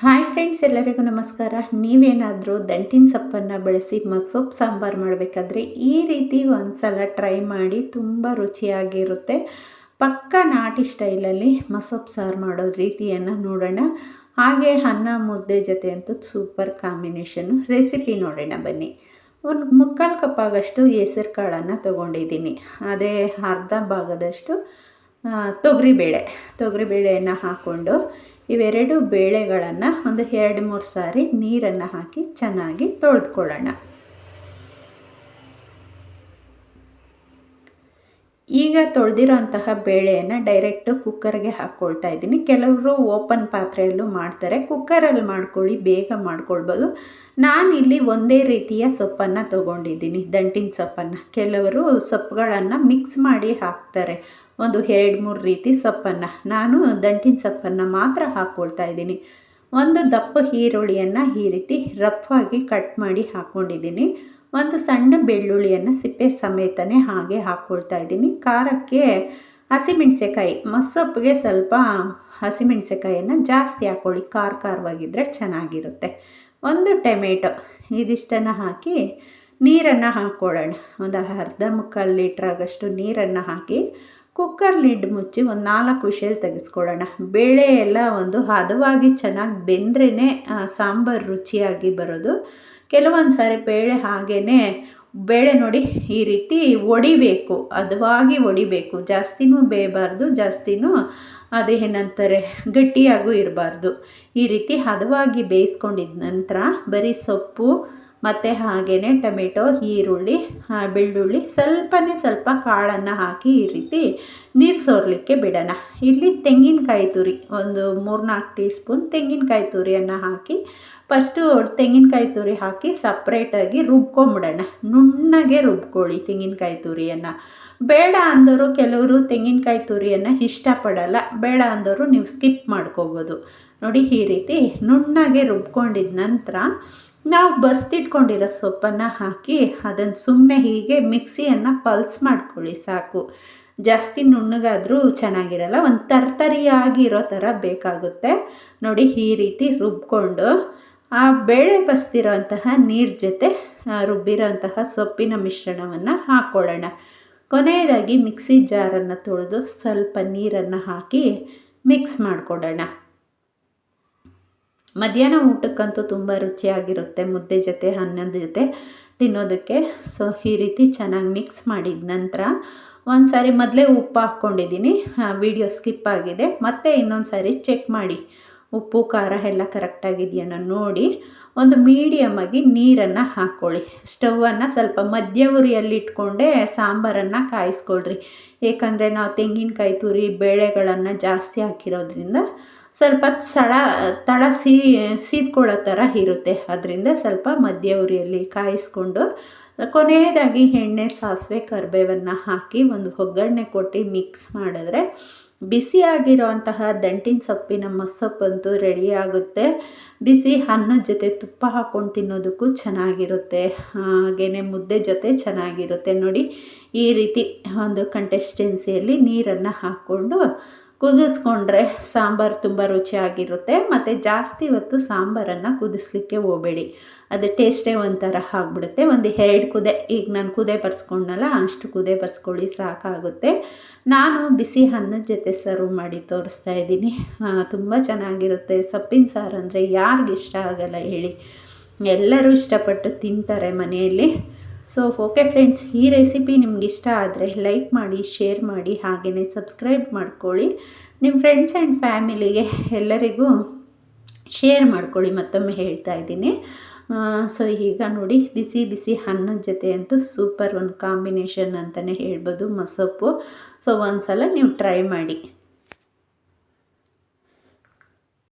Hi friends ಎಲ್ಲರಿಗೂ ನಮಸ್ಕಾರ. ನೀವೇನಾದರೂ ದಂಟಿನ ಸೊಪ್ಪನ್ನು ಬಳಸಿ ಮಸೊಪ್ಪು ಸಾಂಬಾರು ಮಾಡಬೇಕಾದ್ರೆ ಈ ರೀತಿ ಒಂದು ಸಲ ಟ್ರೈ ಮಾಡಿ ತುಂಬ ರುಚಿಯಾಗಿರುತ್ತೆ. ಪಕ್ಕ ನಾಟಿ ಸ್ಟೈಲಲ್ಲಿ ಮಸೊಪ್ಪು ಸಾರು ಮಾಡೋ ರೀತಿಯನ್ನು ನೋಡೋಣ. ಹಾಗೆ ಅನ್ನ, ಮುದ್ದೆ ಜೊತೆ ಅಂತೂ ಸೂಪರ್ ಕಾಂಬಿನೇಷನ್ನು ರೆಸಿಪಿ ನೋಡೋಣ ಬನ್ನಿ. ಒಂದು ಮುಕ್ಕಾಲು ಕಪ್ಪಾಗಷ್ಟು ಹೆಸರು ಕಾಳನ್ನು ತೊಗೊಂಡಿದ್ದೀನಿ. ಅದೇ ಅರ್ಧ ಭಾಗದಷ್ಟು ತೊಗರಿಬೇಳೆ. ತೊಗರಿಬೇಳೆಯನ್ನು ಹಾಕ್ಕೊಂಡು ಇವೆರಡು ಬೇಳೆಗಳನ್ನು ಒಂದು ಎರಡು ಮೂರು ಸಾರಿ ನೀರನ್ನು ಹಾಕಿ ಚೆನ್ನಾಗಿ ತೊಳೆದುಕೊಳ್ಳೋಣ. ಈಗ ತೊಳೆದಿರೋಂತಹ ಬೇಳೆಯನ್ನು ಡೈರೆಕ್ಟ್ ಕುಕ್ಕರ್ಗೆ ಹಾಕ್ಕೊಳ್ತಾ ಇದ್ದೀನಿ. ಕೆಲವರು ಓಪನ್ ಪಾತ್ರೆಯಲ್ಲೂ ಮಾಡ್ತಾರೆ. ಕುಕ್ಕರಲ್ಲಿ ಮಾಡ್ಕೊಳ್ಳಿ, ಬೇಗ ಮಾಡ್ಕೊಳ್ಬೋದು. ನಾನಿಲ್ಲಿ ಒಂದೇ ರೀತಿಯ ಸೊಪ್ಪನ್ನು ತೊಗೊಂಡಿದ್ದೀನಿ, ದಂಟಿನ ಸೊಪ್ಪನ್ನು. ಕೆಲವರು ಸೊಪ್ಪುಗಳನ್ನು ಮಿಕ್ಸ್ ಮಾಡಿ ಹಾಕ್ತಾರೆ. ಒಂದು ಎರಡು ಮೂರು ರೀತಿ ಸೊಪ್ಪನ್ನು. ನಾನು ದಂಟಿನ ಸೊಪ್ಪನ್ನು ಮಾತ್ರ ಹಾಕ್ಕೊಳ್ತಾ ಇದ್ದೀನಿ. ಒಂದು ದಪ್ಪ ಈರುಳ್ಳಿಯನ್ನು ಈ ರೀತಿ ರಫ್ ಆಗಿ ಕಟ್ ಮಾಡಿ ಹಾಕ್ಕೊಂಡಿದ್ದೀನಿ ಒಂದು ಸಣ್ಣ ಬೆಳ್ಳುಳ್ಳಿಯನ್ನು ಸಿಪ್ಪೆ ಸಮೇತನೇ ಹಾಗೆ ಹಾಕ್ಕೊಳ್ತಾ ಇದ್ದೀನಿ. ಖಾರಕ್ಕೆ ಹಸಿಮೆಣ್ಸೆಕಾಯಿ ಮಸಪ್ಪಿಗೆ ಸ್ವಲ್ಪ ಹಸಿಮೆಣ್ಸೆಕಾಯಿಯನ್ನು ಜಾಸ್ತಿ ಹಾಕ್ಕೊಳ್ಳಿ ಖಾರ ಖಾರವಾಗಿದ್ದರೆ ಚೆನ್ನಾಗಿರುತ್ತೆ. ಒಂದು ಟೊಮೆಟೊ ಇದಿಷ್ಟನ್ನು ಹಾಕಿ ನೀರನ್ನು ಹಾಕ್ಕೊಳ್ಳೋಣ ಒಂದು ಅರ್ಧ ಮುಕ್ಕಾಲು ಲೀಟ್ರ್ ಆಗಷ್ಟು ನೀರನ್ನು ಹಾಕಿ ಕುಕ್ಕರ್ ಲಿಡ್ ಮುಚ್ಚಿ ಒಂದು ನಾಲ್ಕು ವಿಷಲ್ ತೆಗೆಸ್ಕೊಳ್ಳೋಣ. ಬೇಳೆ ಎಲ್ಲ ಒಂದು ಹದವಾಗಿ ಚೆನ್ನಾಗಿ ಬೆಂದ್ರೇ ಸಾಂಬಾರು ರುಚಿಯಾಗಿ ಬರೋದು. ಕೆಲವೊಂದು ಸಾರಿ ಬೇಳೆ ಹಾಗೇ ಬೇಳೆ ನೋಡಿ ಈ ರೀತಿ ಒಡಿಬೇಕು ಹದವಾಗಿ ಒಡಿಬೇಕು. ಜಾಸ್ತಿನೂ ಬೇಯಬಾರ್ದು ಜಾಸ್ತಿನೂ ಅದೇನಂತಾರೆ ಗಟ್ಟಿಯಾಗೂ ಇರಬಾರ್ದು. ಈ ರೀತಿ ಹದವಾಗಿ ಬೇಯಿಸ್ಕೊಂಡಿದ ನಂತರ ಬರೀ ಸೊಪ್ಪು, ಮತ್ತು ಹಾಗೆಯೇ ಟೊಮೆಟೊ, ಈರುಳ್ಳಿ ಬೆಳ್ಳುಳ್ಳಿ, ಸ್ವಲ್ಪನೇ ಸ್ವಲ್ಪ ಕಾಳನ್ನು ಹಾಕಿ ಈ ರೀತಿ ನೀರು ಸೋರಲಿಕ್ಕೆ ಬಿಡೋಣ. ಇಲ್ಲಿ ತೆಂಗಿನಕಾಯಿ ತುರಿ, ಒಂದು ಮೂರ್ನಾಲ್ಕು ಟೀ ಸ್ಪೂನ್ ತೆಂಗಿನಕಾಯಿ ತುರಿಯನ್ನು ಹಾಕಿ ಫಸ್ಟು ತೆಂಗಿನಕಾಯಿ ತುರಿ ಹಾಕಿ ಸಪ್ರೇಟಾಗಿ ರುಬ್ಕೊಂಬಿಡೋಣ. ನುಣ್ಣಗೆ ರುಬ್ಕೊಳ್ಳಿ ತೆಂಗಿನಕಾಯಿ ತುರಿಯನ್ನು. ಬೇಡ ಅಂದವರು ಕೆಲವರು ತೆಂಗಿನಕಾಯಿ ತುರಿಯನ್ನು ಇಷ್ಟಪಡಲ್ಲ. ಬೇಡ ಅಂದವರು ನೀವು ಸ್ಕಿಪ್ ಮಾಡ್ಕೋಬೋದು. ನೋಡಿ ಈ ರೀತಿ ನುಣ್ಣಗೆ ರುಬ್ಕೊಂಡಿದ ನಂತರ ನಾವು ಬಸ್ತಿಟ್ಕೊಂಡಿರೋ ಸೊಪ್ಪನ್ನು ಹಾಕಿ ಅದನ್ನು ಸುಮ್ಮನೆ ಹೀಗೆ ಮಿಕ್ಸಿಯನ್ನು ಪಲ್ಸ್ ಮಾಡ್ಕೊಳ್ಳಿ ಸಾಕು. ಜಾಸ್ತಿ ನುಣ್ಣಗಾದರೂ ಚೆನ್ನಾಗಿರಲ್ಲ. ಒಂದು ತರ್ತರಿಯಾಗಿರೋ ಥರ ಬೇಕಾಗುತ್ತೆ. ನೋಡಿ ಈ ರೀತಿ ರುಬ್ಕೊಂಡು ಆ ಬೇಳೆ ಬಸ್ತಿರೋಂತಹ ನೀರು ಜೊತೆ ರುಬ್ಬಿರೋಂತಹ ಸೊಪ್ಪಿನ ಮಿಶ್ರಣವನ್ನು ಹಾಕ್ಕೊಳ್ಳೋಣ ಕೊನೆಯದಾಗಿ ಮಿಕ್ಸಿ ಜಾರನ್ನು ತೊಳೆದು ಸ್ವಲ್ಪ ನೀರನ್ನು ಹಾಕಿ ಮಿಕ್ಸ್ ಮಾಡಿಕೊಡೋಣ. ಮಧ್ಯಾಹ್ನ ಊಟಕ್ಕಂತೂ ತುಂಬ ರುಚಿಯಾಗಿರುತ್ತೆ ಮುದ್ದೆ ಜೊತೆ, ಅನ್ನದ ಜೊತೆ ತಿನ್ನೋದಕ್ಕೆ. ಸೊ, ಈ ರೀತಿ ಚೆನ್ನಾಗಿ ಮಿಕ್ಸ್ ಮಾಡಿದ ನಂತರ ಒಂದು ಸಾರಿ ಮೊದಲೇ ಉಪ್ಪು ಹಾಕ್ಕೊಂಡಿದ್ದೀನಿ. ವಿಡಿಯೋ ಸ್ಕಿಪ್ ಆಗಿದೆ. ಮತ್ತೆ ಇನ್ನೊಂದು ಸಾರಿ ಚೆಕ್ ಮಾಡಿ. ಉಪ್ಪು, ಖಾರ ಎಲ್ಲ ಕರೆಕ್ಟಾಗಿದೆಯನ್ನೋ ನೋಡಿ. ಒಂದು ಮೀಡಿಯಮ್ಮಾಗಿ ನೀರನ್ನು ಹಾಕ್ಕೊಳ್ಳಿ ಸ್ಟವನ್ನು ಸ್ವಲ್ಪ ಮಧ್ಯ ಉರಿಯಲ್ಲಿ ಇಟ್ಕೊಂಡೇ ಸಾಂಬಾರನ್ನು ಕಾಯಿಸ್ಕೊಳ್ರಿ. ಏಕೆಂದರೆ ನಾವು ತೆಂಗಿನಕಾಯಿ ತುರಿ, ಬೇಳೆಗಳನ್ನು ಜಾಸ್ತಿ ಹಾಕಿರೋದ್ರಿಂದ ಸ್ವಲ್ಪ ಸಳ ತಳ ಸೀ ಸೀದ್ಕೊಳ್ಳೋ ಥರ ಇರುತ್ತೆ. ಅದರಿಂದ ಸ್ವಲ್ಪ ಮಧ್ಯ ಉರಿಯಲ್ಲಿ ಕಾಯಿಸ್ಕೊಂಡು ಕೊನೆಯದಾಗಿ ಎಣ್ಣೆ, ಸಾಸಿವೆ, ಕರಿಬೇವನ್ನು ಹಾಕಿ ಒಂದು ಒಗ್ಗರಣೆ ಕೊಟ್ಟು ಮಿಕ್ಸ್ ಮಾಡಿದ್ರೆ ಬಿಸಿಯಾಗಿರೋಂತಹ ದಂಟಿನ ಸೊಪ್ಪಿನ ರೆಡಿ ಆಗುತ್ತೆ. ಬಿಸಿ ಅನ್ನದ ಜೊತೆ ತುಪ್ಪ ಹಾಕ್ಕೊಂಡು ತಿನ್ನೋದಕ್ಕೂ ಚೆನ್ನಾಗಿರುತ್ತೆ. ಹಾಗೆಯೇ ಮುದ್ದೆ ಜೊತೆ ಚೆನ್ನಾಗಿರುತ್ತೆ. ನೋಡಿ, ಈ ರೀತಿ ಒಂದು ಕಂಟೆಸ್ಟೆನ್ಸಿಯಲ್ಲಿ ನೀರನ್ನು ಹಾಕ್ಕೊಂಡು ಕುದಿಸ್ಕೊಂಡ್ರೆ ಸಾಂಬಾರು ತುಂಬ ರುಚಿಯಾಗಿರುತ್ತೆ, ಮತ್ತು ಜಾಸ್ತಿ ಹೊತ್ತು ಸಾಂಬಾರನ್ನು ಕುದಿಸ್ಲಿಕ್ಕೆ ಹೋಗಬೇಡಿ. ಅದು ಟೇಸ್ಟೇ ಒಂಥರ ಆಗಿಬಿಡುತ್ತೆ. ಒಂದು ಎರಡು ಕುದೆ, ಈಗ ನಾನು ಕುದೆ ಬರ್ಸ್ಕೊಂಡಲ್ಲ ಅಷ್ಟು ಕುದೆ ಬರ್ಸ್ಕೊಳ್ಳಿ ಸಾಕಾಗುತ್ತೆ. ನಾನು ಬಿಸಿ ಅನ್ನದ ಜೊತೆ ಸರ್ವ್ ಮಾಡಿ ತೋರಿಸ್ತಾ ಇದ್ದೀನಿ. ತುಂಬ ಚೆನ್ನಾಗಿರುತ್ತೆ. ಸೊಪ್ಪಿನ ಸಾರು ಅಂದರೆ ಯಾರಿಗಿಷ್ಟ ಆಗಲ್ಲ ಹೇಳಿ. ಎಲ್ಲರೂ ಇಷ್ಟಪಟ್ಟು ತಿಂತಾರೆ ಮನೆಯಲ್ಲಿ. ಸೊ ಓಕೆ ಫ್ರೆಂಡ್ಸ್ ಈ ರೆಸಿಪಿ ನಿಮ್ಗೆ ಇಷ್ಟ ಆದರೆ ಲೈಕ್ ಮಾಡಿ ಶೇರ್ ಮಾಡಿ ಹಾಗೆಯೇ ಸಬ್ಸ್ಕ್ರೈಬ್ ಮಾಡ್ಕೊಳ್ಳಿ. ನಿಮ್ಮ ಫ್ರೆಂಡ್ಸ್ ಆ್ಯಂಡ್ ಫ್ಯಾಮಿಲಿಗೆ ಎಲ್ಲರಿಗೂ ಶೇರ್ ಮಾಡ್ಕೊಳ್ಳಿ, ಮತ್ತೊಮ್ಮೆ ಹೇಳ್ತಾ ಇದ್ದೀನಿ. ಸೊ ಈಗ ನೋಡಿ, ಬಿಸಿ ಬಿಸಿ ಅನ್ನದ ಜೊತೆ ಅಂತೂ ಸೂಪರ್ ಒಂದು ಕಾಂಬಿನೇಷನ್ ಅಂತಲೇ ಹೇಳ್ಬೋದು ಮಸೊಪ್ಪು ಸೊ ಒಂದು ಸಲ ನೀವು ಟ್ರೈ ಮಾಡಿ.